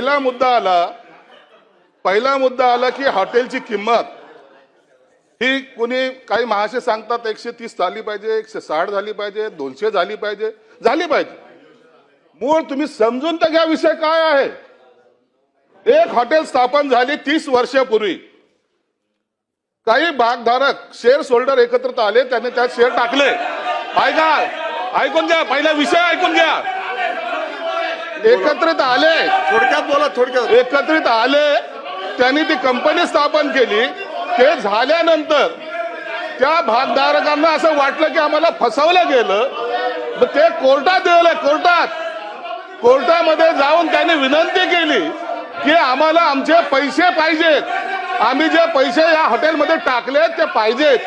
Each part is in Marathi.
पहिला मुद्दा आला पहिला मुद्दा आला की हॉटेलची किंमत. ही कोणी काही महाशय सांगतात एकशे तीस झाली पाहिजे एकशे साठ झाली पाहिजे दोनशे झाली पाहिजे. झाली पाहिजे. मूळ तुम्ही समजून तर घ्या विषय काय आहे. एक हॉटेल स्थापन झाली तीस वर्षापूर्वी. काही भागधारक शेअर होल्डर एकत्रित आले त्यांनी त्यात शेअर टाकले. ऐका ऐकून घ्या पहिला विषय ऐकून घ्या. एकत्रित आले. थोडक्यात बोला थोडक्यात. एकत्रित आले. त्यांनी ती कंपनी स्थापन केली. ते झाल्यानंतर त्या भागधारकांना असं वाटलं की आम्हाला फसवलं गेलं. मग ते कोर्टात गेले कोर्टात. कोर्टामध्ये जाऊन त्यांनी विनंती केली की आम्हाला आमचे पैसे पाहिजेत. आम्ही जे पैसे या हॉटेलमध्ये टाकलेत ते पाहिजेत.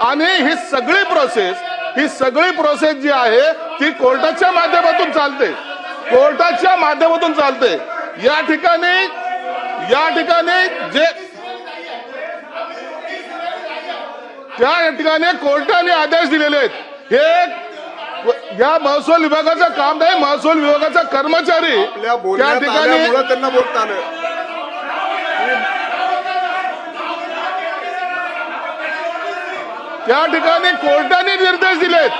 आणि ही सगळी प्रोसेस ही सगळी प्रोसेस जी आहे ती कोर्टाच्या माध्यमातून चालते. कोर्टाच्या माध्यमातून चालते या ठिकाणी या ठिकाणी जे त्या ठिकाणी कोर्टाने आदेश दिलेले आहेत. हे या महसूल विभागाचं काम नाही महसूल विभागाचा कर्मचारी त्या ठिकाणी त्यांना बोलता आलं. त्या ठिकाणी कोर्टाने निर्देश दिलेत.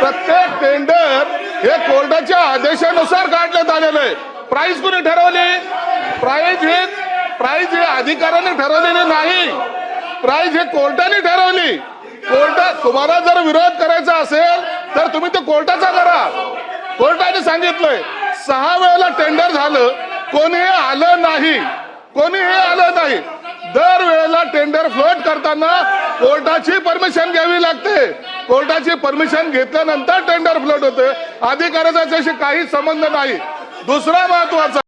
प्रत्येक टेंडर हे कोर्टाच्या आदेशानुसार काढण्यात आलेलं आहे. प्राईज कुणी ठरवली? प्राईज हे प्राईज हे अधिकाऱ्याने ठरवलेली नाही. प्राईज हे कोर्टाने ठरवली. कोर्टात तुम्हाला जर विरोध करायचा असेल तर तुम्ही तो कोर्टाचा करा. कोर्टाने सांगितलंय सहा वेळेला टेंडर झालं कोणी आलं नाही. कोणी हे आलं नाही. दर वेळेला टेंडर फ्लो करताना कोर्टाची परमिशन घ्यावी लागते. कोर्टाची परमिशन घेतल्यानंतर टेंडर फ्लोट होते अधिकाराचा त्याशी काही संबंध नाही. दुसरा महत्त्वाचा